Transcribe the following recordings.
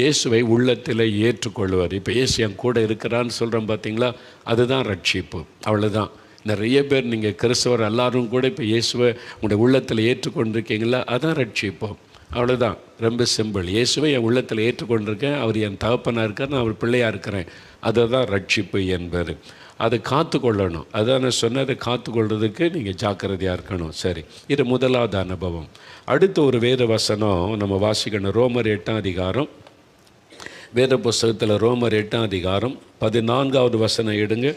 இயேசுவை உள்ளத்தில் ஏற்றுக்கொள்வார் இப்போ இயேசு என் கூட இருக்கிறான்னு சொல்கிறோம் பார்த்தீங்களா அதுதான் ரட்சிப்பு. அவ்வளோதான் நிறைய பேர் நீங்கள் கிறிஸ்தவர் எல்லாரும் கூட இப்போ இயேசுவை உங்களுடைய உள்ளத்தில் ஏற்றுக்கொண்டிருக்கீங்களா? அதான் ரட்சிப்போம் அவ்வளோதான் ரொம்ப சிம்பிள். இயேசுவை என் உள்ளத்தில் ஏற்றுக்கொண்டிருக்கேன். அவர் என் தகப்பனாக இருக்கார். நான் அவர் பிள்ளையாக இருக்கிறேன். அதை தான் ரட்சிப்பு என்பது. அதை காத்து கொள்ளணும் அதான் நான் சொன்னதை காத்து கொள்றதுக்கு நீங்கள் ஜாக்கிரதையாக இருக்கணும். சரி. இது முதலாவது அனுபவம். அடுத்த ஒரு வேத வசனம் நம்ம வாசிக்கணும். ரோமர் எட்டாம் அதிகாரம் வேத புஸ்தகத்தில் ரோமர் எட்டாம் அதிகாரம் பதினான்காவது வசனம் எடுங்க.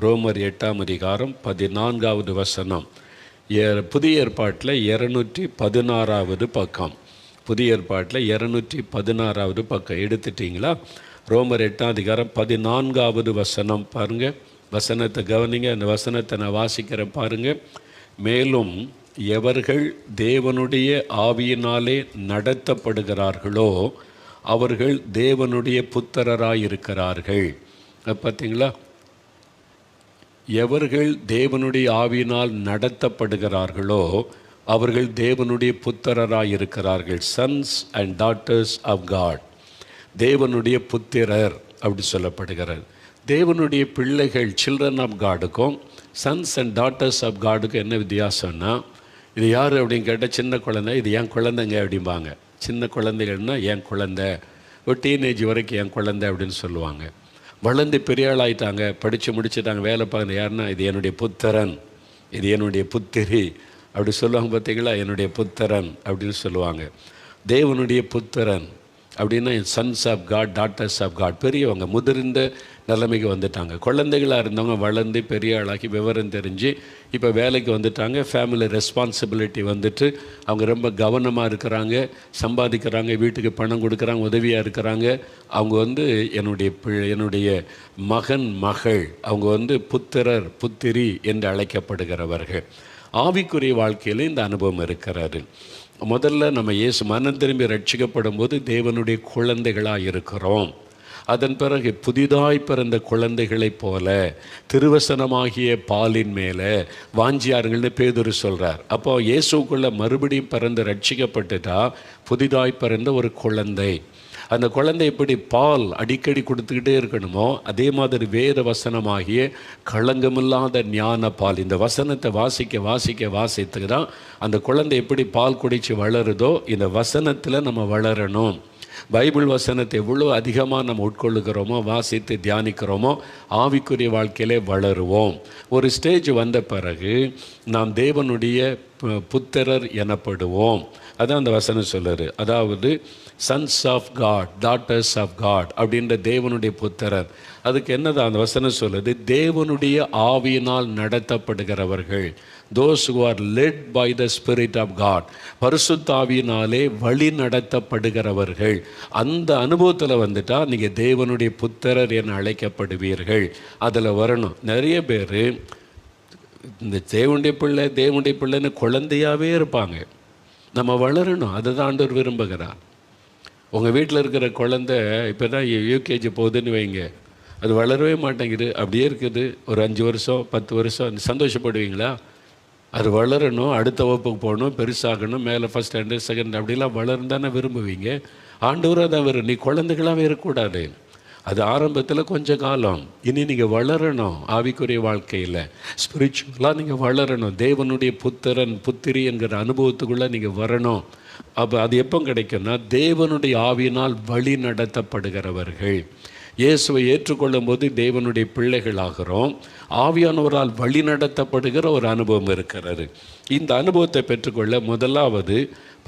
ரோமர் எட்டாம் அதிகாரம் பதினான்காவது வசனம். ஏ- புதிய ஏற்பாட்டில் இரநூற்றி பதினாறாவது பக்கம். புதிய ஏற்பாட்டில் இரநூற்றி பதினாறாவது பக்கம். எடுத்துட்டீங்களா? ரோமர் எட்டாம் அதிகாரம் பதினான்காவது வசனம் பாருங்க. வசனத்தை கவனிங்க. அந்த வசனத்தை நான் வாசிக்கிறேன் பாருங்கள் மேலும் எவர்கள் தேவனுடைய ஆவியினாலே நடத்தப்படுகிறார்களோ அவர்கள் தேவனுடைய புத்திரராயிருக்கிறார்கள். பார்த்தீங்களா எவர்கள் தேவனுடைய ஆவியினால் நடத்தப்படுகிறார்களோ அவர்கள் தேவனுடைய புத்திரராயிருக்கிறார்கள். Sons and daughters of God தேவனுடைய புத்திரர் அப்படி சொல்லப்படுகிறார் தேவனுடைய பிள்ளைகள் சில்ட்ரன் ஆஃப் காடுக்கும் சன்ஸ் அண்ட் டாட்டர்ஸ் ஆஃப் காடுக்கும் என்ன வித்தியாசம்னா இது யார் அப்படின்னு கேட்டால் சின்ன குழந்தை இது என் குழந்தைங்க அப்படிம்பாங்க. சின்ன குழந்தைகள்னா என் குழந்தை? ஒரு டீனேஜ் வரைக்கும் என் குழந்தை? அப்படின்னு சொல்லுவாங்க. வளர்ந்து பெரிய ஆளாயிட்டாங்க படித்து முடிச்சுட்டாங்க வேலை பார்க்குற யாருன்னா இது என்னுடைய புத்தரன் இது என்னுடைய புத்திரி. அப்படி சொல்லுவாங்க பார்த்தீங்களா? என்னுடைய புத்தரன் அப்படின்னு சொல்லுவாங்க. தேவனுடைய புத்தரன் அப்படின்னா sons of God daughters of God பெரியவங்க முதிர்ந்த நிலைமைக்கு வந்துட்டாங்க. குழந்தைகளாக இருந்தவங்க வளர்ந்து பெரிய ஆளாகி விவரம் தெரிஞ்சு இப்போ வேலைக்கு வந்துட்டாங்க. ஃபேமிலி ரெஸ்பான்சிபிலிட்டி வந்துட்டு அவங்க ரொம்ப கவனமாக இருக்கிறாங்க. சம்பாதிக்கிறாங்க வீட்டுக்கு பணம் கொடுக்குறாங்க உதவியாக இருக்கிறாங்க. அவங்க வந்து என்னுடைய பி என்னுடைய மகன் மகள் அவங்க வந்து புத்திரர் புத்திரி என்று அழைக்கப்படுகிறவர்கள். ஆவிக்குரிய வாழ்க்கையில் இந்த அனுபவம் இருக்கிறாரு முதல்ல நம்ம இயேசு மனம் திரும்பி ரட்சிக்கப்படும் போது தேவனுடைய குழந்தைகளாக இருக்கிறோம். அதன் பிறகு புதிதாய் பிறந்த குழந்தைகளைப் போல திருவசனமாகிய பாலின் மேலே வாஞ்சியாருங்கள்னு பேதுரு சொல்கிறார் அப்போ இயேசுக்குள்ளே மறுபடியும் பிறந்து ரட்சிக்கப்பட்டுட்டா புதிதாய் பிறந்த ஒரு குழந்தை. அந்த குழந்தை எப்படி பால் அடிக்கடி கொடுத்துக்கிட்டே இருக்கணுமோ அதே மாதிரி வேத வசனமாகிய களங்கமில்லாத ஞான பால் இந்த வசனத்தை வாசிக்க வாசிக்க வாசித்துக்கு தான் அந்த குழந்தை எப்படி பால் குடித்து வளருதோ இந்த வசனத்தில் நம்ம வளரணும். பைபிள் வசனத்தை எவ்வளோ அதிகமாக நம்ம உட்கொள்ளுகிறோமோ வாசித்து தியானிக்கிறோமோ ஆவிக்குரிய வாழ்க்கையிலே வளருவோம். ஒரு ஸ்டேஜ் வந்த பிறகு நாம் தேவனுடைய புத்திரர் எனப்படுவோம். அதான் அந்த வசனம் சொல்லுது. அதாவது sons of God daughters of God அப்படின்ற தேவனுடைய புத்திரர். அதுக்கு என்னதான் அந்த வசனம் சொல்லுது? தேவனுடைய ஆவியினால் நடத்தப்படுகிறவர்கள். Those who led by the spirit of God god பரிசுத்தாவியினாலே வழி நடத்தப்படுகிறவர்கள். அந்த அனுபவத்தில் வந்துட்டால் நீங்கள் தேவனுடைய புத்திரர் என அழைக்கப்படுவீர்கள். அதில் வரணும். நிறைய பேர் இந்த தேவனுடைய பிள்ளை தேவனுடைய பிள்ளைன்னு குழந்தையாகவே இருப்பாங்க. நம்ம வளரணும். அதை தான் ஆண்டவர் விரும்புகிறார். உங்கள் வீட்டில் இருக்கிற குழந்தை இப்போ தான் யூகேஜி போகுதுன்னு வைங்க. அது வளரவே மாட்டேங்குது. அப்படியே இருக்குது. ஒரு அஞ்சு வருஷம் பத்து வருஷம். சந்தோஷப்படுவீங்களா? அது வளரணும் அடுத்த வகுப்புக்கு போகணும் பெருசாகணும் மேலே ஃபஸ்ட் ஸ்டாண்டர்ட் செகண்ட் அப்படிலாம் வளர்ந்தானே விரும்புவீங்க? ஆண்டவராக தான் வரும் நீ குழந்தைகளாகவே இருக்கக்கூடாது. அது ஆரம்பத்தில் கொஞ்ச காலம். இனி நீங்கள் வளரணும் ஆவிக்குரிய வாழ்க்கையில். ஸ்பிரிச்சுவலாக நீங்கள் வளரணும். தேவனுடைய புத்திரன் புத்திரி என்கிற அனுபவத்துக்குள்ளே நீங்கள் வரணும். அப்போ அது எப்போ கிடைக்கும்னா தேவனுடைய ஆவியினால் வழி நடத்தப்படுகிறவர்கள். இயேசுவை ஏற்றுக்கொள்ளும் போது தேவனுடைய பிள்ளைகளாகிறோம். ஆவியானவரால் வழி நடத்தப்படுகிற ஒரு அனுபவம் இருக்கிறது. இந்த அனுபவத்தை பெற்றுக்கொள்ள முதலாவது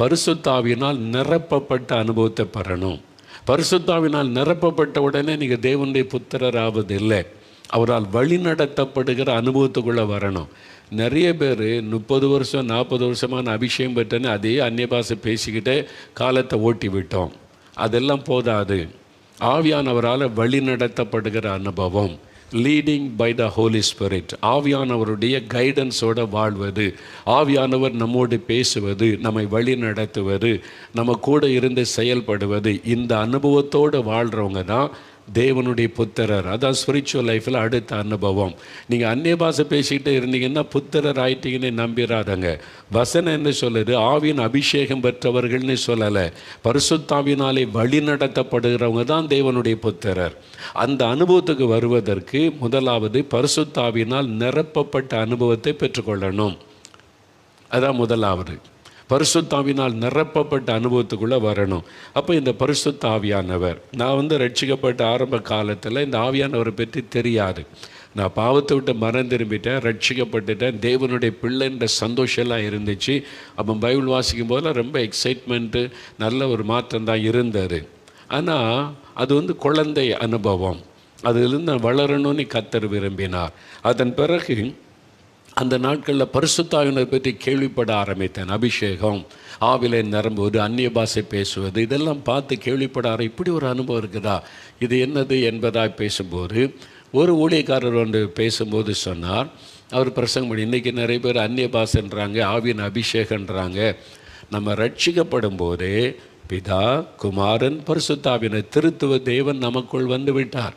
பரிசுத்தாவினால் நிரப்பப்பட்ட அனுபவத்தை பெறணும். பரிசுத்தாவினால் நிரப்பப்பட்ட உடனே நீங்கள் தேவனுடைய புத்திரர் ஆவதில்லை அவரால் வழி நடத்தப்படுகிற அனுபவத்துக்குள்ளே வரணும். நிறைய பேர் முப்பது வருஷம் நாற்பது வருஷமான அபிஷேகம் பெற்றேன்னு அதே அந்நிய பாசை பேசிக்கிட்டே காலத்தை ஓட்டி விட்டோம் அதெல்லாம் போதாது. ஆவியானவரால் வழி நடத்தப்படுகிற அனுபவம் leading by the holy spirit ஆவியானவருடைய கைடன்ஸோடு வாழ்வது ஆவியானவர் நம்மோடு பேசுவது நம்மை வழி நடத்துவது நம்ம கூட இருந்து செயல்படுவது இந்த அனுபவத்தோடு வாழ்கிறவங்க தான் தேவனுடைய புத்திரர். அதான் ஸ்பிரிச்சுவல் லைஃப்பில் அடுத்த அனுபவம். நீங்கள் அந்நிய பாஷை பேசிக்கிட்டே இருந்தீங்கன்னா புத்திரர் ஆயிட்டீங்கன்னு நம்பிடாதங்க வசனம் என்ன சொல்லுது? ஆவியின் அபிஷேகம் பெற்றவர்கள்னு சொல்லலை. பரிசுத்தாவினாலே வழி நடத்தப்படுகிறவங்க தான் தேவனுடைய புத்திரர். அந்த அனுபவத்துக்கு வருவதற்கு முதலாவது பரிசுத்தாவினால் நிரப்பப்பட்ட அனுபவத்தை பெற்றுக்கொள்ளணும். அதான் முதலாவது. பரிசுத்தாவினால் நிரப்பப்பட்ட அனுபவத்துக்குள்ளே வரணும். அப்போ இந்த பரிசுத்த ஆவியானவர் நான் வந்து ரட்சிக்கப்பட்ட ஆரம்ப காலத்தில் இந்த ஆவியானவரை பற்றி தெரியாது. நான் பாவத்தை விட்டு மரம் திரும்பிட்டேன் ரட்சிக்கப்பட்டுட்டேன் தேவனுடைய பிள்ளைன்ற சந்தோஷம்லாம் இருந்துச்சு. அப்போ பைபிள் வாசிக்கும் போதெல்லாம் ரொம்ப எக்ஸைட்மெண்ட்டு நல்ல ஒரு மாற்றம் தான் இருந்தது. ஆனால் அது வந்து குழந்தை அனுபவம். அதிலிருந்து நான் வளரணும்னு கத்தர் விரும்பினார். அதன் பிறகு அந்த நாட்களில் பரிசுத்தாவினை பற்றி கேள்விப்பட ஆரம்பித்தேன். அபிஷேகம் ஆவிலை நிரம்புவது அந்நிய பாஷை பேசுவது இதெல்லாம் பார்த்து கேள்விப்பட ஆர இப்படி ஒரு அனுபவம் இருக்குதா? இது என்னது என்பதாக பேசும்போது ஒரு ஊழியக்காரர் ஒன்று பேசும்போது சொன்னார் அவர் பிரசங்கம் பண்ணி இன்றைக்கி நிறைய பேர் அந்நிய பாஷன்றாங்க ஆவியின் அபிஷேகன்றாங்க. நம்ம ரட்சிக்கப்படும் போதே பிதா குமாரன் பரிசுத்தாவினை திருத்துவ தேவன் நமக்குள் வந்து விட்டார்.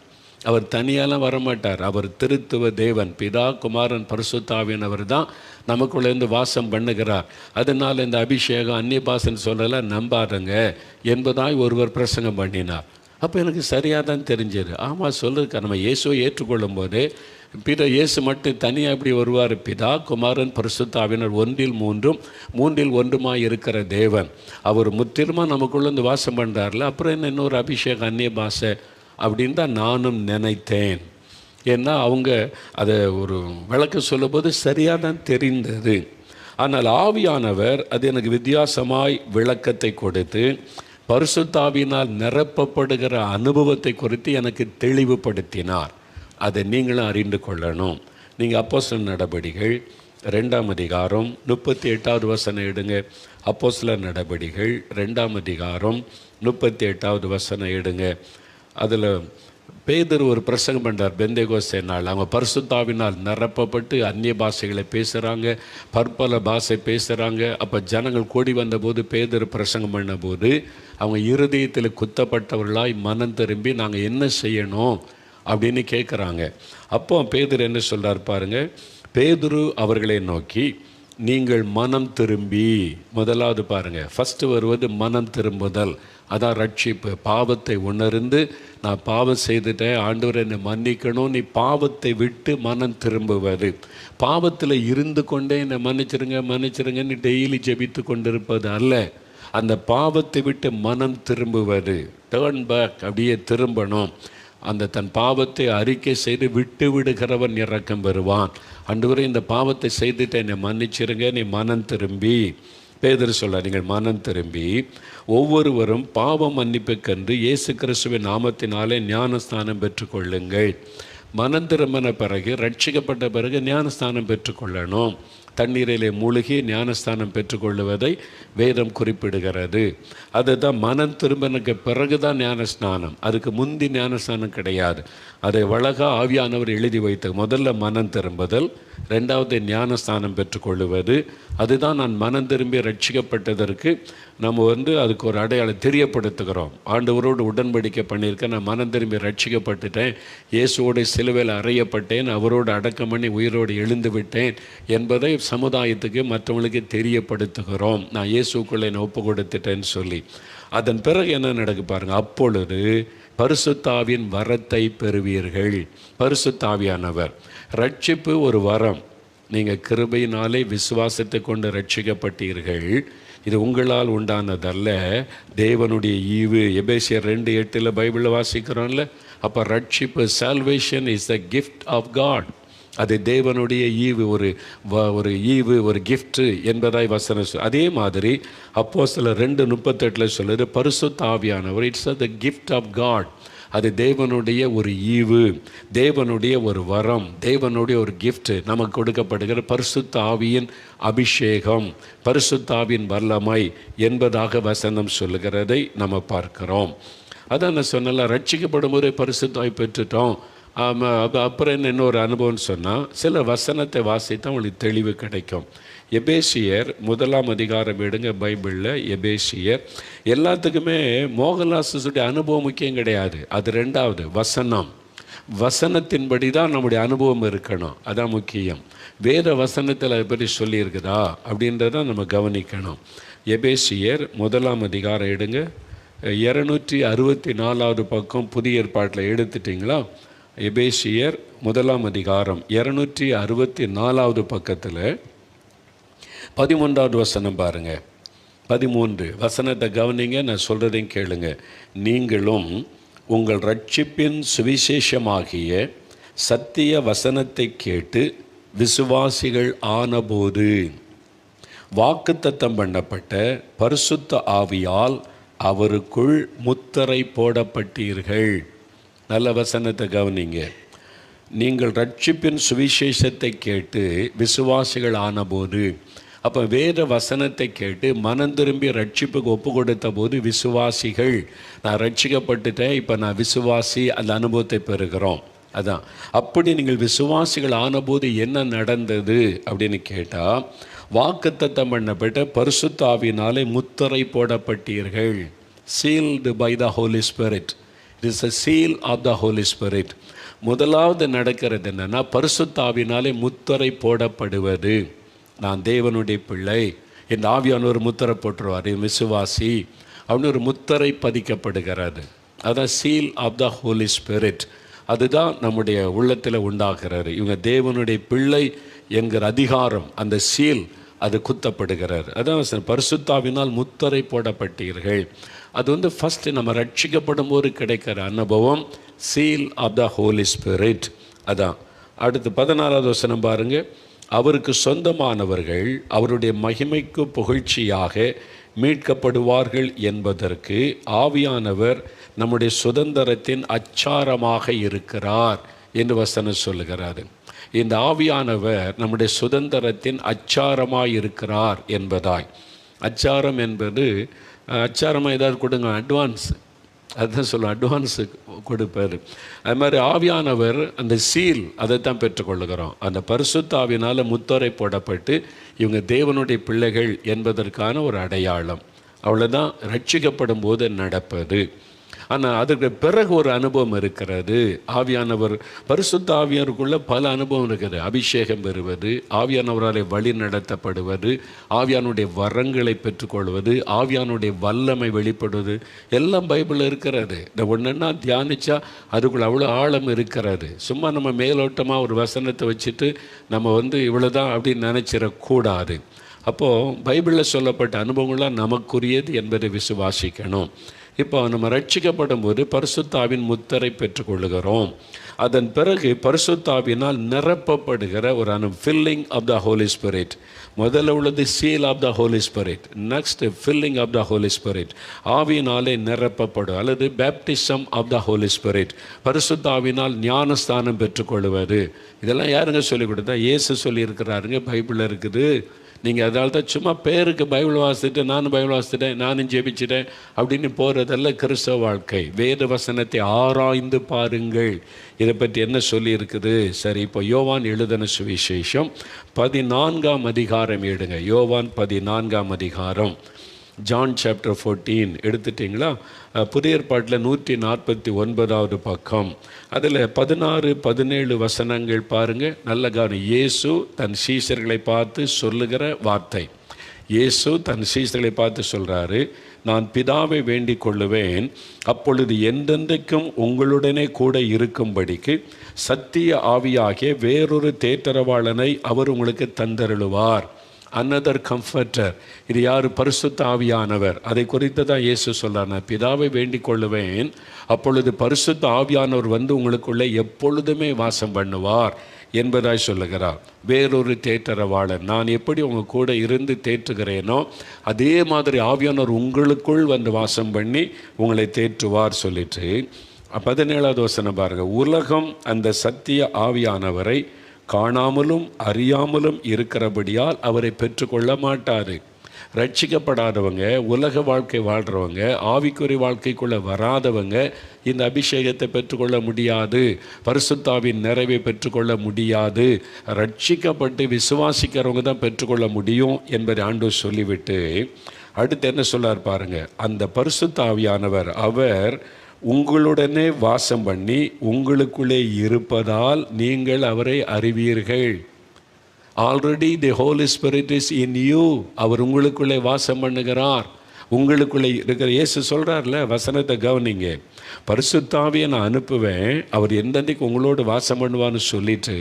அவர் தனியாலாம் வரமாட்டார். அவர் திருத்துவ தேவன் பிதா குமாரன் பரிசுத்தாவின் அவர் தான் நமக்குள்ளேருந்து வாசம் பண்ணுகிறார். அதனால் இந்த அபிஷேகம் அந்நிய பாசன் சொல்லலை நம்பாதங்க என்பதாய் ஒருவர் பிரசங்கம் பண்ணினார். அப்போ எனக்கு சரியாக தான் தெரிஞ்சது. ஆமாம் சொல்லிருக்க நம்ம இயேசுவை ஏற்றுக்கொள்ளும் போது பிற இயேசு மட்டும் தனியாக இப்படி வருவார்? பிதா குமாரன் பரிசுத்தாவினர் ஒன்றில் மூன்றும் மூன்றில் ஒன்றுமாக இருக்கிற தேவன். அவர் முற்றிலுமாக நமக்குள்ளே வந்து வாசம் பண்ணுறாருல அப்புறம் என்ன இன்னொரு அபிஷேகம் அந்நிய பாஷை அப்படின்னு தான் நானும் நினைத்தேன். ஏன்னா அவங்க அதை ஒரு விளக்க சொல்லும்போது சரியாக தான் தெரிந்தது. ஆனால் ஆவியானவர் அது எனக்கு வித்தியாசமாய் விளக்கத்தை கொடுத்து பரிசுத்தாவினால் நிரப்பப்படுகிற அனுபவத்தை குறித்து எனக்கு தெளிவுபடுத்தினார். அதை நீங்களும் அறிந்து கொள்ளணும். நீங்கள் அப்போஸ்தலர் நடபடிகள் ரெண்டாம் அதிகாரம் முப்பத்தி எட்டாவது வசனம் எடுங்க. அப்போஸ்தலர் நடபடிகள் ரெண்டாம் அதிகாரம் முப்பத்தி எட்டாவது வசனம் எடுங்க. அதில் பேதர் ஒரு பிரசங்கம் பண்ணுறார் பெந்தேகோஸ்தே நாள். அவங்க பரிசுத்தாவினால் நிரப்பப்பட்டு அந்நிய பாஷைகளை பேசுகிறாங்க பற்பல பாஷை பேசுகிறாங்க அப்போ ஜனங்கள் கூடி வந்தபோது பேதர் பிரசங்கம் பண்ணபோது அவங்க இருதயத்தில் குத்தப்பட்டவர்களாய் மனம் திரும்பி நாங்கள் என்ன செய்யணும்? அப்படின்னு கேட்குறாங்க அப்போ பேதர் என்ன சொல்கிறார் பாருங்க பேதுரு அவர்களை நோக்கி நீங்கள் மனம் திரும்பி. முதலாவது பாருங்கள் ஃபஸ்ட்டு வருவது மனம் திரும்புதல். அதான் ரட்சிப்பு. பாவத்தை உணர்ந்து நான் பாவம் செய்துட்டேன் ஆண்டவர் என்னை மன்னிக்கணும். நீ பாவத்தை விட்டு மனம் திரும்புவது. பாவத்தில் இருந்து கொண்டே என்னை மன்னிச்சிருங்க மன்னிச்சிருங்கன்னு டெய்லி ஜெபித்து கொண்டிருப்பது அல்ல. அந்த பாவத்தை விட்டு மனம் திரும்புவது. டேர்ன் பேக் அப்படியே திரும்பணும். அந்த தன் பாவத்தை அறிக்கை செய்து விட்டு விடுகிறவன் இறக்கம் பெறுவான். அன்றுவரை இந்த பாவத்தை செய்துட்டு என்னை மன்னிச்சிருங்க. நீ மனம் திரும்பி பேதர் சொல்ல நீங்கள் மனம் திரும்பி ஒவ்வொருவரும் பாவம் மன்னிப்புக்கென்று இயேசு கிறிஸ்துவின் நாமத்தினாலே ஞானஸ்தானம் பெற்றுக்கொள்ளுங்கள். மனம் திரும்பின பிறகு ரட்சிக்கப்பட்ட பிறகு ஞானஸ்தானம் பெற்றுக்கொள்ளணும். தண்ணீரிலே மூழ்கி ஞானஸ்தானம் பெற்றுக்கொள்ளுவதை வேதம் குறிப்பிடுகிறது. அதுதான் மனம் திரும்பினக்கு பிறகு தான் ஞானஸ்நானம். அதுக்கு முந்தி ஞானஸ்நானம் கிடையாது. அதை வழக ஆவியானவர் எழுதி வைத்த முதல்ல மனம் திரும்புதல் ரெண்டாவது ஞானஸ்தானம் பெற்றுக்கொள்ளுவது. அதுதான் நான் மனம் திரும்பி ரட்சிக்கப்பட்டதற்கு நம்ம வந்து அதுக்கு ஒரு அடையாளம் தெரியப்படுத்துகிறோம். ஆண்டவரோடு உடன்படிக்கை பண்ணியிருக்கேன் நான் மனம் திரும்பி ரட்சிக்கப்பட்டுட்டேன். இயேசுவோடு சிலுவையில் அறையப்பட்டேன். அவரோடு அடக்கம் பண்ணி உயிரோடு எழுந்து விட்டேன் என்பதை சமுதாயத்துக்கு மற்றவங்களுக்கு தெரியப்படுத்துகிறோம். நான் இயேசுக்குள்ளே நான் ஒப்பு கொடுத்துட்டேன்னு சொல்லி. அதன் பிறகு என்ன நடக்கு பாருங்க. அப்பொழுது பரிசுத்தாவின் வரத்தை பெறுவீர்கள். பரிசுத்தாவியானவர். ரட்சிப்பு ஒரு வரம். நீங்கள் கிருபையினாலே விசுவாசத்தை கொண்டு ரட்சிக்கப்பட்டீர்கள். இது உங்களால் உண்டானதல்ல. தேவனுடைய ஈவு. எபேசியர் ரெண்டு எட்டில் பைபிளில் வாசிக்கிறோம்ல. அப்போ ரட்சிப்பு salvation is the gift of God அது தேவனுடைய ஈவு ஒரு வ- ஒரு ஈவு ஒரு கிஃப்ட்டு என்பதாய் வசனம் சொல் அதே மாதிரி அப்போ சில ரெண்டு முப்பத்தெட்டில் சொல்லுது பரிசுத்த தாவியானவர் it's the gift of God அது தேவனுடைய ஒரு ஈவு தேவனுடைய ஒரு வரம் தேவனுடைய ஒரு கிஃப்ட்டு நமக்கு கொடுக்கப்படுகிற பரிசுத்தாவியின் அபிஷேகம் பரிசுத்தாவின் வல்லமை என்பதாக வசனம் சொல்லுகிறதை நம்ம பார்க்கிறோம். அதான் நான் சொன்னல ரட்சிக்கப்படும் போதே பரிசுத்தாய் பெற்றுட்டோம். ஆமாம் அப்போ அப்புறம் என்ன இன்னொரு அனுபவம்னு சொன்னால் சில வசனத்தை வாசித்து உங்களுக்கு தெளிவு கிடைக்கும். எபேசியர் முதலாம் அதிகாரம் எடுங்க பைபிளில் எபேசியர். எல்லாத்துக்குமே மோகன்லாசுடைய அனுபவம் முக்கியம் கிடையாது. அது ரெண்டாவது வசனம். வசனத்தின்படி தான் நம்முடைய அனுபவம் இருக்கணும். அதான் முக்கியம். வேத வசனத்தில் அதை பற்றி சொல்லியிருக்குதா? அப்படின்றத நம்ம கவனிக்கணும். எபேசியர் முதலாம் அதிகாரம் எடுங்க. இரநூற்றி அறுபத்தி நாலாவது பக்கம் புதிய ஏற்பாட்டில் எடுத்துட்டிங்களா? எபேசியர் முதலாம் அதிகாரம் இரநூற்றி அறுபத்தி நாலாவது பக்கத்தில் பதிமூன்றாவது வசனம் பாருங்கள் பதிமூன்று வசனத்தை கவனிங்க நான் சொல்கிறதையும் கேளுங்க. நீங்களும் உங்கள் ரட்சிப்பின் சுவிசேஷமாகிய சத்திய வசனத்தை கேட்டு விசுவாசிகள் ஆனபோது வாக்குத்தத்தம் பண்ணப்பட்ட பரிசுத்த ஆவியால் அவருக்குள் முத்தரை போடப்பட்டீர்கள். நல்ல வசனத்தை கவனிங்க. நீங்கள் ரட்சிப்பின் சுவிசேஷத்தை கேட்டு விசுவாசிகள் ஆனபோது அப்போ வேத வசனத்தை கேட்டு மனம் திரும்பி ரட்சிப்புக்கு ஒப்பு கொடுத்த போது விசுவாசிகள் நான் ரட்சிக்கப்பட்டுட்டேன் இப்போ நான் விசுவாசி அந்த அனுபவத்தை பெறுகிறோம். அதான். அப்படி நீங்கள் விசுவாசிகள் ஆனபோது என்ன நடந்தது அப்படின்னு கேட்டால் வாக்குத்தத்தம் பண்ணப்பட்ட பரிசுத்தாவினாலே முத்திரை போடப்பட்டீர்கள். Sealed by the holy spirit is a seal of the holy spirit முதலாவது நடக்கிறது என்னென்னா பரிசுத்தாவினாலே முத்தரை போடப்படுவது. நான் தேவனுடைய பிள்ளை. என் ஆவியான ஒரு முத்தரை போட்டுருவார் என் விசுவாசி. அப்படின்னு ஒரு முத்தரை பதிக்கப்படுகிறது. அதான் seal of the holy spirit அதுதான் நம்முடைய உள்ளத்தில் உண்டாகிறார் இவங்க தேவனுடைய பிள்ளை என்கிற அதிகாரம் அந்த சீல் அது குத்தப்படுகிறார் அதான் பரிசுத்தாவினால் முத்தரை போடப்பட்டீர்கள். அது வந்து ஃபஸ்ட்டு நம்ம ரட்சிக்கப்படும் போது கிடைக்கிற அனுபவம். Seal of the holy spirit அதான். அடுத்து பதினாறாவது வசனம் பாருங்கள் அவருக்கு சொந்தமானவர்கள் அவருடைய மகிமைக்கு புகழ்ச்சியாக மீட்கப்படுவார்கள் என்பதற்கு ஆவியானவர் நம்முடைய சுதந்திரத்தின் அச்சாரமாக இருக்கிறார் என்று வசனம் சொல்லுகிறார். இந்த ஆவியானவர் நம்முடைய சுதந்திரத்தின் அச்சாரமாக இருக்கிறார் என்பதாய். அச்சாரம் என்பது அச்சாரமாக ஏதாவது கொடுங்க அட்வான்ஸ் அதுதான் சொல்லும் அட்வான்ஸு கொடுப்பார். அது மாதிரி ஆவியானவர் அந்த சீல் அதை தான் பெற்றுக்கொள்ளுகிறோம். அந்த பரிசுத்தாவினால் முத்தரை போடப்பட்டு இவங்க தேவனுடைய பிள்ளைகள் என்பதற்கான ஒரு அடையாளம். அவ்வளோதான் ரட்சிக்கப்படும் போது நடப்பது. ஆனால் அதுக்கு பிறகு ஒரு அனுபவம் இருக்கிறது. ஆவியானவர் பரிசுத்த ஆவியாருக்குள்ள பல அனுபவம் இருக்குது. அபிஷேகம் பெறுவது ஆவியானவராலே வழி நடத்தப்படுவது ஆவியானுடைய வரங்களை பெற்றுக்கொள்வது ஆவியானுடைய வல்லமை வெளிப்படுவது எல்லாம் பைபிளில் இருக்கிறது. இந்த ஒன்றுன்னா தியானிச்சா அதுக்குள்ள அவ்வளோ ஆழம் இருக்கிறது. சும்மா நம்ம மேலோட்டமாக ஒரு வசனத்தை வச்சுட்டு நம்ம வந்து இவ்வளோதான் அப்படின்னு நினச்சிடக்கூடாது. அப்போது பைபிளில் சொல்லப்பட்ட அனுபவங்கள்லாம் நமக்குரியது என்பதை விசுவாசிக்கணும். இப்போ நம்ம ரட்சிக்கப்படும் போது பரிசுத்தாவின் முத்தரை பெற்றுக்கொள்ளுகிறோம். அதன் பிறகு பரிசுத்தாவினால் நிரப்பப்படுகிற ஒரு அனு filling of the holy spirit முதல்ல உள்ளது seal of the holy spirit next filling of the holy spirit ஆவியினாலே நிரப்பப்படும் அல்லது baptism of the holy spirit பரிசுத்தாவினால் ஞானஸ்தானம் பெற்றுக்கொள்வது. இதெல்லாம் யாருங்க சொல்லிக் கொடுத்தா? இயேசு சொல்லியிருக்கிறாருங்க பைபிளில் இருக்குது. நீங்கள் அதனால தான் சும்மா பேருக்கு பைபிள் வாசிட்டு நானும் பைபிள் வாசிட்டேன் நானும் ஜெபிச்சிட்டேன் அப்படின்னு போகிறதெல்லாம் கிறிஸ்தவ வாழ்க்கை. வேத வசனத்தை ஆராய்ந்து பாருங்கள். இதை பற்றி என்ன சொல்லியிருக்குது? சரி இப்போ யோவான் எழுதின சுவிசேஷம் பதினான்காம் அதிகாரம் எடுங்க யோவான் பதினான்காம் அதிகாரம். ஜான் சாப்டர் ஃபோர்டீன் எடுத்துட்டிங்களா? புதிய ஏற்பாட்டில் நூற்றி நாற்பத்தி ஒன்பதாவது பக்கம். அதில் பதினாறு பதினேழு வசனங்கள் பாருங்கள் நல்ல கவனம். இயேசு தன் சீசர்களை பார்த்து சொல்லுகிற வார்த்தை. இயேசு தன் சீசர்களை பார்த்து சொல்கிறாரு நான் பிதாவை வேண்டிக் கொள்ளுவேன். அப்பொழுது எந்தெந்தைக்கும் உங்களுடனே கூட இருக்கும்படிக்கு சத்திய ஆவியாகிய வேறொரு தேற்றரவாளனை அவர் உங்களுக்கு தந்தருளுவார். அன்னதர் கம்ஃபர்டர் இது யார்? பரிசுத்த ஆவியானவர். அதை குறித்து தான் இயேசு சொல்கிறார் நான் பிதாவை வேண்டிக் கொள்ளுவேன். அப்பொழுது பரிசுத்த ஆவியானவர் வந்து உங்களுக்குள்ளே எப்பொழுதுமே வாசம் பண்ணுவார் என்பதாய் சொல்லுகிறார். வேறொரு தேற்றரவாளன் நான் எப்படி உங்கள் கூட இருந்து தேற்றுகிறேனோ அதே மாதிரி ஆவியானவர் உங்களுக்குள் வந்து வாசம் பண்ணி உங்களை தேற்றுவார் சொல்லிட்டு பதினேழாவது வசனம் பாருங்க. உலகம் அந்த சத்திய ஆவியானவரை காணாமலும் அறியாமலும் இருக்கிறபடியால் அவரை பெற்றுக்கொள்ள மாட்டார். ரட்சிக்கப்படாதவங்க உலக வாழ்க்கை வாழ்கிறவங்க ஆவிக்குறி வாழ்க்கைக்குள்ளே வராதவங்க இந்த அபிஷேகத்தை பெற்றுக்கொள்ள முடியாது. பரிசுத்தாவின் நிறைவை பெற்றுக்கொள்ள முடியாது. ரட்சிக்கப்பட்டு விசுவாசிக்கிறவங்க தான் பெற்றுக்கொள்ள முடியும் என்பதை ஆண்டு சொல்லிவிட்டு அடுத்து என்ன சொல்லார் பாருங்கள் அந்த பரிசுத்தாவியானவர் அவர் உங்களுடனே வாசம் பண்ணி உங்களுக்குள்ளே இருப்பதால் நீங்கள் அவரை அறிவீர்கள். Already the holy spirit is in you அவர் உங்களுக்குள்ளே வாசம் பண்ணுகிறார். உங்களுக்குள்ளே இருக்கிற இயேசு சொல்கிறார்ல வசனத்தை கவனிங்க. பரிசுத்தாவியை நான் அனுப்புவேன். அவர் எந்தெந்தைக்கு உங்களோடு வாசம் பண்ணுவான்னு சொல்லிட்டு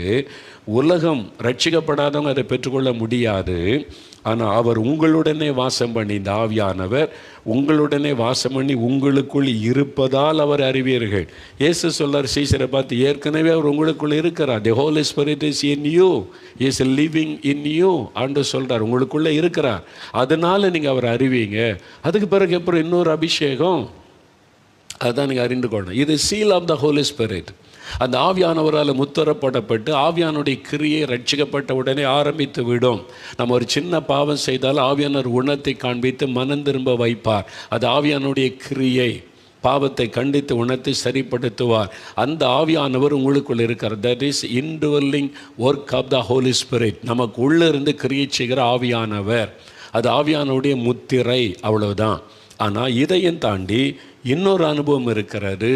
உலகம் ரட்சிக்கப்படாதவங்க அதை பெற்றுக்கொள்ள முடியாது. ஆனால் அவர் உங்களுடனே வாசம் பண்ணி இந்த ஆவியானவர் உங்களுடனே வாசம் பண்ணி உங்களுக்குள் இருப்பதால் அவர் அறிவீர்கள். இயேசு சொல்லார் சீசரை பார்த்து ஏற்கனவே அவர் உங்களுக்குள் இருக்கிறார். The holy spirit is in you is living in you and சொல்கிறார் உங்களுக்குள்ளே இருக்கிறார். அதனால நீங்கள் அவர் அறிவீங்க. அதுக்கு பிறகு அப்புறம் இன்னொரு அபிஷேகம். அதுதான் நீங்கள் அறிந்து கொள்ளணும். இது seal of the holy spirit அந்த ஆவியானவரால் முத்தரப்படப்பட்டு ஆவியானுடைய கிரியை ரட்சிக்கப்பட்ட உடனே ஆரம்பித்து விடும். நம்ம ஒரு சின்ன பாவம் செய்தால் ஆவியானவர் உணத்தை காண்பித்து மனம் திரும்ப வைப்பார். அது ஆவியானுடைய கிரியை பாவத்தை கண்டித்து உணர்த்தி சரிப்படுத்துவார். அந்த ஆவியானவர் உங்களுக்குள் இருக்கிறார். That is indwelling work of the holy spirit நமக்கு உள்ளே இருந்து கிரியை செய்கிற ஆவியானவர். அது ஆவியானுடைய முத்திரை அவ்வளவுதான். ஆனால் இதையும் தாண்டி இன்னொரு அனுபவம் இருக்கிறது.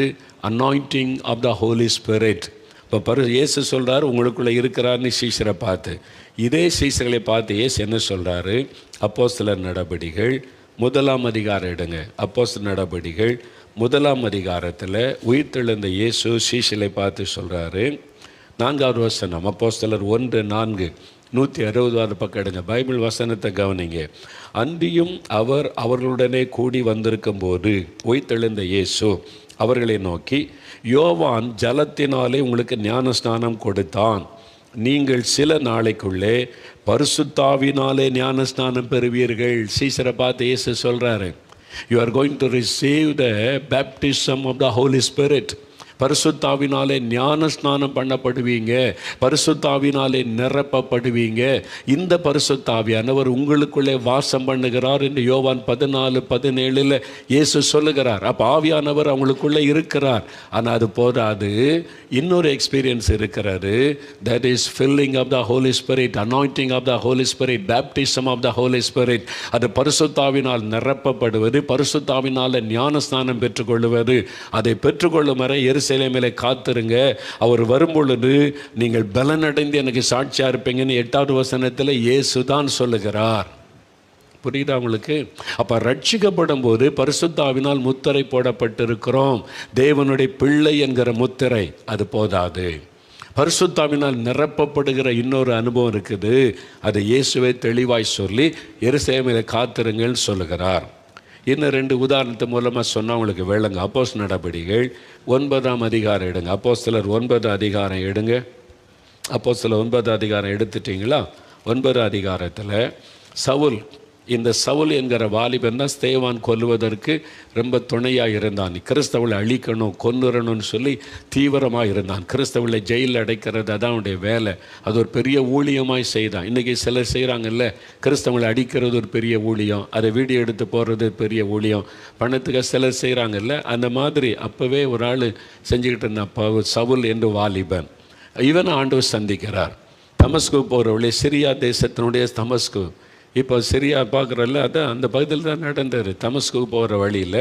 Anointing of the holy spirit இப்போ பரு இயேசு சொல்கிறார் உங்களுக்குள்ளே இருக்கிறார்னு சீசரை பார்த்து. இதே சீசர்களை பார்த்து இயேசு என்ன சொல்கிறாரு அப்போ சில நடபடிகள் முதலாம் அதிகாரம் எடுங்க. அப்போ சில நடபடிகள் முதலாம் அதிகாரத்தில் உயிர்த்தெழுந்த இயேசு சீசலை பார்த்து சொல்கிறாரு நான்காவது வசனம் அப்போ சிலர் ஒன்று நான்கு. நூற்றி அறுபதாவது பக்கம் எடுங்க. பைபிள் வசனத்தை கவனிங்க. அன்றியும் அவர் அவர்களுடனே கூடி வந்திருக்கும் போது ஒய்த்தெழுந்த இயேசு அவர்களை நோக்கி யோவான் ஜலத்தினாலே உங்களுக்கு ஞானஸ்நானம் கொடுத்தான். நீங்கள் சில நாளைக்குள்ளே பரிசுத்தாவினாலே ஞானஸ்நானம் பெறுவீர்கள். சீசரை பார்த்து இயேசு சொல்கிறாரு you are going to receive the baptism of the holy spirit பரிசுத்தாவினாலே ஞான ஸ்நானம் பண்ணப்படுவீங்க. பரிசுத்தாவினாலே நிரப்பப்படுவீங்க. இந்த பரிசுத்தாவியானவர் உங்களுக்குள்ளே வாசம் பண்ணுகிறார் என்று யோவான் பதினாலு பதினேழில் இயேசு சொல்லுகிறார். அப்போ ஆவியானவர் அவங்களுக்குள்ளே இருக்கிறார். ஆனால் அது போதாது. இன்னொரு எக்ஸ்பீரியன்ஸ் இருக்கிறது. That is filling of the holy spirit anointing of the holy spirit baptism of the holy spirit அது பரிசுத்தாவினால் நிரப்பப்படுவது பரிசுத்தாவினால் ஞான ஸ்நானம் பெற்றுக்கொள்வது. அதை பெற்றுக்கொள்ளும் வரை எருசலேமிலே காத்திருங்க. அவர் வரும்பொழுது நீங்கள் பலனடைந்து எனக்கு சாட்சியாக இருப்பீங்கன்னு எட்டாவது வசனத்தில் இயேசு தான் சொல்லுகிறார். புரியுதா உங்களுக்கு? அப்போ ரட்சிக்கப்படும் போது பரிசுத்தாவினால் முத்திரை போடப்பட்டிருக்கிறோம். தேவனுடைய பிள்ளை என்கிற முத்திரை அது போதாது. பரிசுத்தாவினால் நிரப்பப்படுகிற இன்னொரு அனுபவம் இருக்குது. அதை இயேசுவை தெளிவாய் சொல்லி எருசலேமில் காத்திருங்கன்னு சொல்லுகிறார். இன்னும் ரெண்டு உதாரணத்து மூலமாக சொன்னால் உங்களுக்கு வேளுங்க அப்போஸ் நடபடிகள். ஒன்பதாம் அதிகாரம் எடுங்க. அப்போ சிலர் ஒன்பது அதிகாரம் எடுங்க. அப்போ சில ஒன்பது அதிகாரம் எடுத்துட்டிங்களா? ஒன்பது அதிகாரத்தில் சவுல் இந்த சவுல் என்கிற வாலிபன் தான் ஸ்தேவான் கொல்லுவதற்கு ரொம்ப துணையாக இருந்தான். கிறிஸ்தவளை அழிக்கணும் கொன்னுறணும்னு சொல்லி தீவிரமாக இருந்தான். கிறிஸ்தவளை ஜெயிலில் அடைக்கிறது அதான் அவனுடைய வேலை. அது ஒரு பெரிய ஊழியமாய் செய்தான். இன்றைக்கி சிலர் செய்கிறாங்கல்ல கிறிஸ்தவங்களை அடிக்கிறது ஒரு பெரிய ஊழியம் அதை வீடியோ எடுத்து போடுறது பெரிய ஊழியம். பணத்துக்கு சிலர் செய்கிறாங்கல்ல அந்த மாதிரி அப்போவே ஒரு ஆள் செஞ்சுக்கிட்டு இருந்தான். பவு சவுல் என்று வாலிபன். இவன் ஆண்டவர் சந்திக்கிறார். தமஸ்கு போகிற வழி சிரியா தேசத்தினுடைய தமஸ்கு. இப்போ சிரியா பார்க்குறல்ல அதான் அந்த பகுதியில் தான் நடந்தார் தமஸ்கு போகிற வழியில்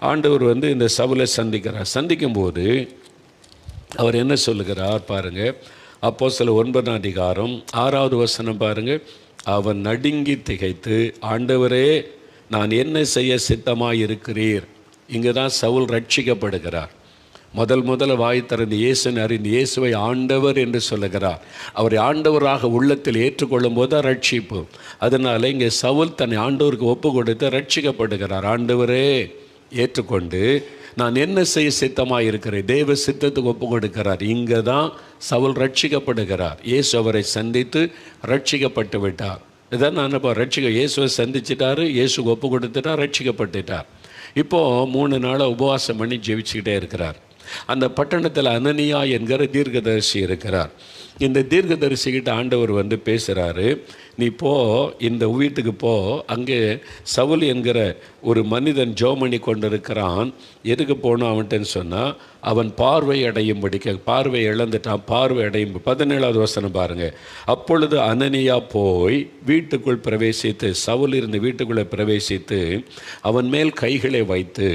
ஆண்டவர் வந்து இந்த சவுலை சந்திக்கிறார். சந்திக்கும்போது அவர் என்ன சொல்லுகிறார் பாருங்கள் அப்போ சில ஒன்பதாம் அதிகாரம் ஆறாவது வசனம் பாருங்கள் அவன் நடுங்கி திகைத்து ஆண்டவரே நான் என்ன செய்ய சித்தமாக இருக்கிறீர் இங்கே தான் சவுல் ரட்சிக்கப்படுகிறார். முதல் முதல் வாய் திறந்து இயேசுன்னு அறிந்து இயேசுவை ஆண்டவர் என்று சொல்லுகிறார். அவரை ஆண்டவராக உள்ளத்தில் ஏற்றுக்கொள்ளும் போது தான் ரட்சிப்பு. அதனால் இங்கே சவுல் தன்னை ஆண்டவருக்கு ஒப்பு கொடுத்து ரட்சிக்கப்படுகிறார். ஆண்டவரே ஏற்றுக்கொண்டு நான் என்ன செய்ய சித்தமாக இருக்கிறேன் தேவ சித்தத்துக்கு ஒப்பு கொடுக்கிறார் இங்கே தான் சவுல் ரட்சிக்கப்படுகிறார். இயேசு அவரை சந்தித்து ரட்சிக்கப்பட்டு விட்டார். இதான் நான் இப்போ ரட்சிக்க இயேசுவை சந்திச்சிட்டாரு இயேசுக்கு ஒப்பு கொடுத்துட்டார் ரட்சிக்கப்பட்டுட்டார். இப்போது மூணு நாளாக உபவாசம் பண்ணி ஜெபிச்சுக்கிட்டே இருக்கிறார். அந்த பட்டணத்தில் அனனியா என்கிற தீர்க்கதரிசி இருக்கிறார். இந்த தீர்க்கதரிசிக்கிட்ட ஆண்டவர் வந்து பேசுகிறாரு நீ போ இந்த வீட்டுக்கு போ. அங்கே சவுல் என்கிற ஒரு மனிதன் ஜோமணி கொண்டிருக்கிறான். எதுக்கு போகணும் அவன்கிட்டன்னு சொன்னால் அவன் பார்வை அடையும்படிக்க பார்வை இழந்துட்டான் பார்வை அடையும் பதினேழாவது வசனம் பாருங்கள் அப்பொழுது அனனியா போய் வீட்டுக்குள் பிரவேசித்து சவுல் இருந்து வீட்டுக்குள்ளே பிரவேசித்து அவன் மேல் கைகளை வைத்து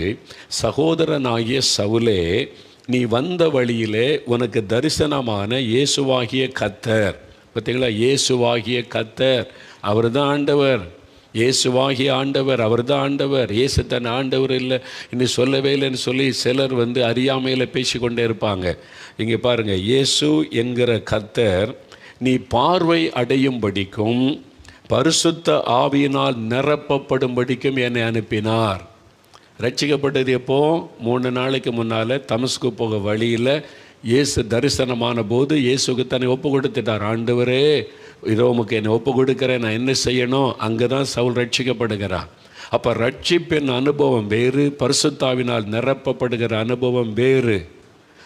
சகோதரனாகிய சவுலே நீ வந்த வழியிலே உனக்கு தரிசனமான இயேசுவாகிய கத்தர். பார்த்தீங்களா இயேசுவாகிய கத்தர் அவர் தான் ஆண்டவர். இயேசுவாகிய ஆண்டவர் அவர் தான் ஆண்டவர். இயேசு தன் ஆண்டவர் இல்லை இன்னும் சொல்லவே இல்லைன்னு சொல்லி சிலர் வந்து அறியாமையில் பேசிக்கொண்டே இருப்பாங்க. இங்கே பாருங்கள் இயேசு என்கிற கத்தர் நீ பார்வை அடையும்படிக்கும் பரிசுத்த ஆவியினால் நிரப்பப்படும்படிக்கும் என்னை அனுப்பினார். ரட்சிக்கப்பட்டது எப்போ? மூணு நாளைக்கு முன்னால் தமஸ்கு போக வழியில் இயேசு தரிசனமான போது இயேசுக்கு தன்னை ஒப்பு கொடுத்துட்டார். ஆண்டவரே இதோ உமக்கு என்னை ஒப்பு கொடுக்குறேன். நான் என்ன செய்யணும்? அங்கே தான் சவுல் ரட்சிக்கப்படுகிறான் அப்போ ரட்சிப்பின் அனுபவம் வேறு பரிசுத்தாவினால் நிரப்பப்படுகிற அனுபவம் வேறு.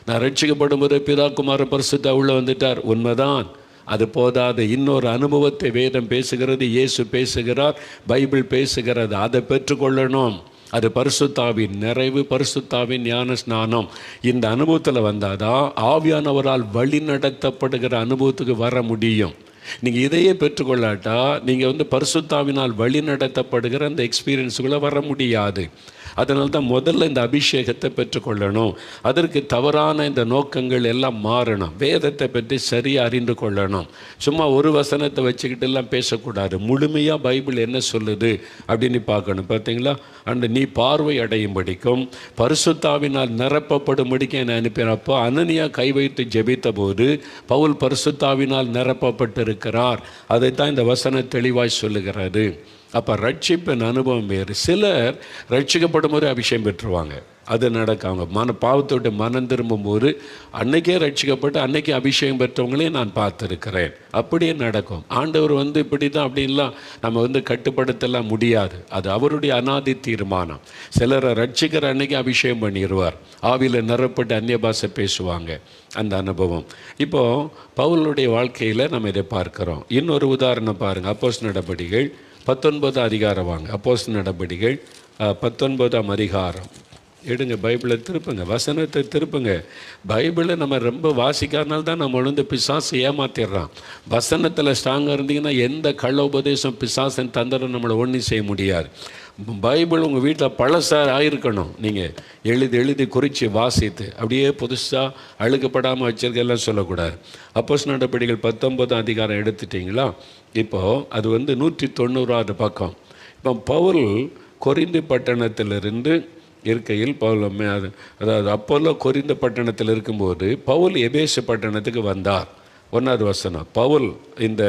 நான் ரட்சிக்கப்படும் போது பிதாக்குமார பரிசுத்தா உள்ளே வந்துட்டார். உண்மைதான். அது போதாது. இன்னொரு அனுபவத்தை வேதம் பேசுகிறது இயேசு பேசுகிறார் பைபிள் பேசுகிறது. அதை பெற்றுக்கொள்ளணும். அது பரிசுத்தாவின் நிறைவு பரிசுத்தாவின் ஞான ஸ்நானம் இந்த அனுபவத்தில் வந்தால் தான் ஆவியானவரால் வழி நடத்தப்படுகிற அனுபவத்துக்கு வர முடியும். நீங்கள் இதையே பெற்றுக்கொள்ளாட்டா நீங்கள் வந்து பரிசுத்தாவினால் வழி நடத்தப்படுகிற அந்த எக்ஸ்பீரியன்ஸுக்குள்ளே வர முடியாது. அதனால தான் முதல்ல இந்த அபிஷேகத்தை பெற்றுக்கொள்ளணும். அதற்கு தவறான இந்த நோக்கங்கள் எல்லாம் மாறணும். வேதத்தை பற்றி சரியாக அறிந்து கொள்ளணும். சும்மா ஒரு வசனத்தை வச்சுக்கிட்டு எல்லாம் பேசக்கூடாது. முழுமையாக பைபிள் என்ன சொல்லுது அப்படின்னு பார்க்கணும். பார்த்தீங்களா? அந்த நீ பார்வை அடையும்படிக்கும் பரிசுத்தாவினால் நிரப்பப்படும்படிக்கும் என்னை அனுப்பினப்போ அனனியா கை வைத்து ஜெபித்த போது பவுல் பரிசுத்தாவினால் நிரப்பப்பட்டிருக்கிறார். அதைத்தான் இந்த வசனம் தெளிவாய் சொல்லுகிறது. அப்போ ரட்சிப்பின் அனுபவம் வேறு. சிலர் ரட்சிக்கப்படும் போது அபிஷேகம் பெற்றுருவாங்க. அது நடக்கும் அவங்க மன பாவத்தோட மனம் திரும்பும் போது அன்னைக்கே ரட்சிக்கப்பட்டு அன்னைக்கு அபிஷேகம் பெற்றவங்களையும் நான் பார்த்துருக்கிறேன். அப்படியே நடக்கும். ஆண்டவர் வந்து இப்படி தான் அப்படின்லாம் நம்ம வந்து கட்டுப்படுத்தலாம் முடியாது. அது அவருடைய அனாதி தீர்மானம். சிலரை ரட்சிக்கிற அன்னைக்கு அபிஷேகம் பண்ணிடுவார் ஆவியில் நிறப்பட்டு அந்நிய பாஷை பேசுவாங்க. அந்த அனுபவம். இப்போது பவுலுடைய வாழ்க்கையில் நம்ம இதை பார்க்குறோம். இன்னொரு உதாரணம் பாருங்கள் அப்போஸ் நடபடிகள் பத்தொன்பது அதிகாரம் வாங்க. அப்போஸ் நடபடிகள் பத்தொன்பதாம் அதிகாரம். எடுங்க பைபிளை திருப்புங்க வசனத்தை திருப்புங்க. பைபிளை நம்ம ரொம்ப வாசிக்காதனால தான் நம்ம வந்து பிசாசு ஏமாத்திடுறான். வசனத்தில் ஸ்ட்ராங்காக இருந்தீங்கன்னா எந்த கள்ள உபதேசம் பிசாசன் தந்திரம் நம்மளை ஒன்றும் செய்ய முடியாது. பைபிள் உங்கள் வீட்டில் பழசாக ஆயிருக்கணும் நீங்கள் எழுதி எழுதி குறித்து வாசித்து அப்படியே புதுசாக அழுக்கப்படாமல் வச்சிருக்கெல்லாம் சொல்லக்கூடாது. அப்போஸ் நடப்படிகள் பத்தொன்பதாம் அதிகாரம் எடுத்துட்டிங்களா? இப்போது அது வந்து நூற்றி தொண்ணூறாவது பக்கம். இப்போ பவுல் கொரிந்து பட்டணத்திலிருந்து இருக்கையில் பவுல் அது- அதாவது அப்போல்லாம் கொரிந்த பட்டணத்தில் இருக்கும்போது பவுல் எபேசு பட்டணத்துக்கு வந்தார். ஒன்றாவது வசனம். பவுல் இந்த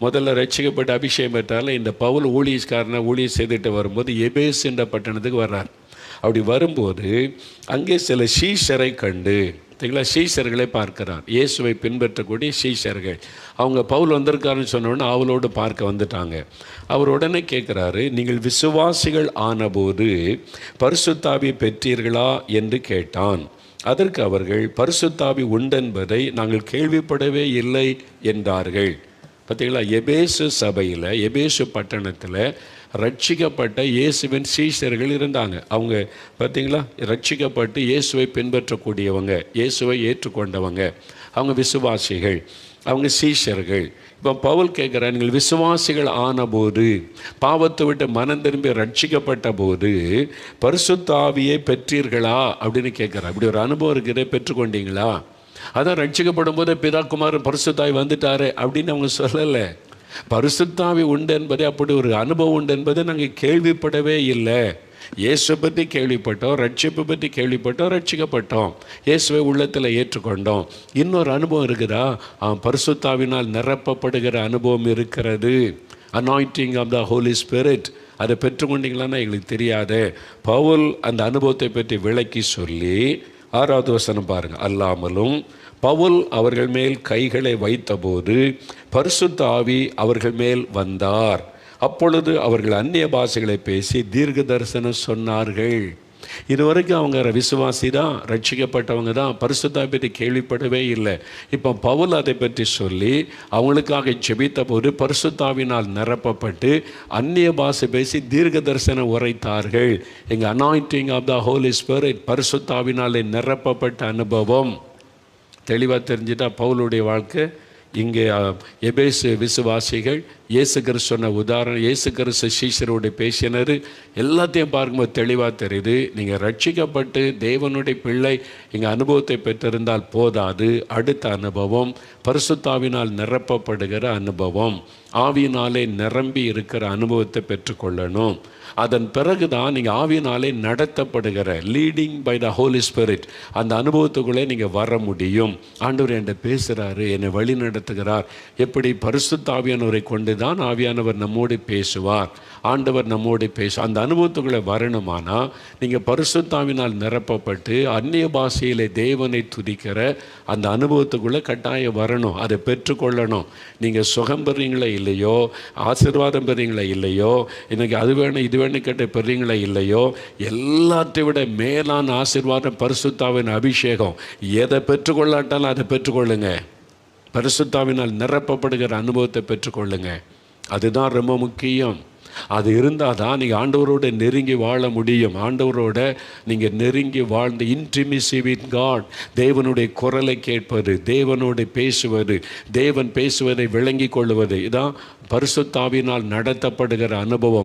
முதல்ல ரட்சிக்கப்பட்டு அபிஷேகம் பெற்றாலும் இந்த பவுல் ஊழியக்காரனை ஊழியம் செய்துட்டு வரும்போது எபேஸ் என்ற பட்டணத்துக்கு வர்றார். அப்படி வரும்போது அங்கே சில சீஷரை கண்டு சரிங்களா? சீஷர்களை பார்க்கிறார். இயேசுவை பின்பற்றக்கூடிய சீஷர்கள். அவங்க பவுல் வந்திருக்காருன்னு சொன்னோடனே அவளோடு பார்க்க வந்துட்டாங்க. அவர் உடனே கேட்குறாரு நீங்கள் விசுவாசிகள் ஆனபோது பரிசுத்தாவி பெற்றீர்களா? என்று கேட்டான். அதற்கு அவர்கள் பரிசுத்தாவி உண்டென்பதை நாங்கள் கேள்விப்படவே இல்லை என்றார்கள். பார்த்தீங்களா? எபேசு சபையில் எபேசு பட்டணத்தில் ரட்சிக்கப்பட்ட இயேசுவின் சீஷர்கள் இருந்தாங்க. அவங்க பார்த்தீங்களா? ரட்சிக்கப்பட்டு இயேசுவை பின்பற்றக்கூடியவங்க இயேசுவை ஏற்றுக்கொண்டவங்க. அவங்க விசுவாசிகள் அவங்க சீஷர்கள். இப்போ பவுல் கேட்குறார் நீங்கள் விசுவாசிகள் ஆனபோது பாவத்தை விட்டு மனம் திரும்பி ரட்சிக்கப்பட்ட போது பரிசுத்தாவியை பெற்றீர்களா? அப்படின்னு கேட்குறார். அப்படி ஒரு அனுபவம் இருக்குது. பெற்றுக்கொண்டீங்களா? அதான் ரட்சிக்கப்படும் போது பிதாக்குமாரன் பரிசுத்தாய் வந்துட்டாரு அப்படின்னு அவங்க சொல்லலை. பரிசுத்தாவி உண்டு என்பதே அப்படி ஒரு அனுபவம் உண்டு என்பதை நாங்கள் கேள்விப்படவே இல்லை. இயேசுவை பற்றி கேள்விப்பட்டோம் ரட்சிப்பை பற்றி கேள்விப்பட்டோம் ரட்சிக்கப்பட்டோம். இயேசுவை உள்ளத்தில் ஏற்றுக்கொண்டோம். இன்னொரு அனுபவம் இருக்குதா? ஆ, பரிசுத்தாவினால் நிரப்பப்படுகிற அனுபவம் இருக்கிறது. Anointing of the holy spirit அதை பெற்றுக்கொண்டீங்களான்னா எங்களுக்கு தெரியாது. பவுல் அந்த அனுபவத்தை பற்றி விளக்கி சொல்லி ஆறாவது வசனம் பாருங்கள் அல்லாமலும் பவுல் அவர்கள் மேல் கைகளை வைத்தபோது பரிசுத்த ஆவி அவர்கள் மேல் வந்தார். அப்பொழுது அவர்கள் அந்நிய பாஷைகளை பேசி தீர்க்க தரிசனம் சொன்னார்கள். இது வரைக்கும் அவங்க விசுவாசி தான் ரட்சிக்கப்பட்டவங்க தான் பரிசுத்தா பற்றி கேள்விப்படவே இல்லை. இப்போ பவுல் அதை பற்றி சொல்லி அவங்களுக்காக ஜெபித்த போது பரிசுத்தாவினால் நிரப்பப்பட்டு அந்நிய பாஷை பேசி தீர்க்க தரிசனம் உரைத்தார்கள். எங்கள் anointing of the holy spirit பரிசுத்தாவினாலே நிரப்பப்பட்ட அனுபவம். தெளிவாக தெரிஞ்சுட்டா பவுலுடைய வாழ்க்கை இங்கே எபேசு விசுவாசிகள் இயேசு சொன்ன உதாரணம் இயேசு கிறிஸ்து பேசினர் எல்லாத்தையும் பார்க்கும்போது தெளிவாக தெரியுது. நீங்கள் ரட்சிக்கப்பட்டு தேவனுடைய பிள்ளை இங்கே அனுபவத்தை பெற்றிருந்தால் போதாது. அடுத்த அனுபவம் பரிசுத்தாவினால் நிரப்பப்படுகிற அனுபவம். ஆவியினாலே நிரம்பி இருக்கிற அனுபவத்தை பெற்றுக்கொள்ளணும். அதன் பிறகு தான் நீங்கள் ஆவியினாலே நடத்தப்படுகிற leading by the holy spirit அந்த அனுபவத்துக்குள்ளே நீங்கள் வர முடியும். ஆண்டவர் என்கிட்ட பேசுகிறாரு என்னை வழி நடத்துகிறார். எப்படி பரிசுத்தாவியானவரை கொண்டு தான் ஆவியானவர் நம்மோடு பேசுவார். ஆண்டவர் நம்மோடு பேச அந்த அனுபவத்துக்குள்ளே வரணுமானா நீங்கள் பரிசுத்தாவினால் நிரப்பப்பட்டு அந்நிய பாஷையில் தேவனை துதிக்கிற அந்த அனுபவத்துக்குள்ளே கட்டாயம் வரணும். அதை பெற்றுக்கொள்ளணும். நீங்கள் சுகம் பெறீங்களா இல்லையோ ஆசீர்வாதம் பெறீங்களா இல்லையோ எனக்கு அது வேணும் இது வேணும் கேட்ட பெறீங்களா இல்லையோ எல்லாத்தை விட மேலான ஆசீர்வாதம் பரிசுத்தாவின் அபிஷேகம். எதை பெற்றுக்கொள்ளாட்டாலும் அதை பெற்றுக்கொள்ளுங்க. பரிசுத்தாவினால் நிரப்பப்படுகிற அனுபவத்தை பெற்றுக்கொள்ளுங்க. அதுதான் ரொம்ப முக்கியம். அது இருந்தால் தான் நீங்கள் ஆண்டவரோட நெருங்கி வாழ முடியும். ஆண்டவரோட நீங்கள் நெருங்கி வாழ்ந்த இன்டிமிசி வித் காட் தேவனுடைய குரலை கேட்பது தேவனோடு பேசுவது தேவன் பேசுவதை விளங்கி கொள்வது இதான் பரிசுத்தாவினால் நடத்தப்படுகிற அனுபவம்.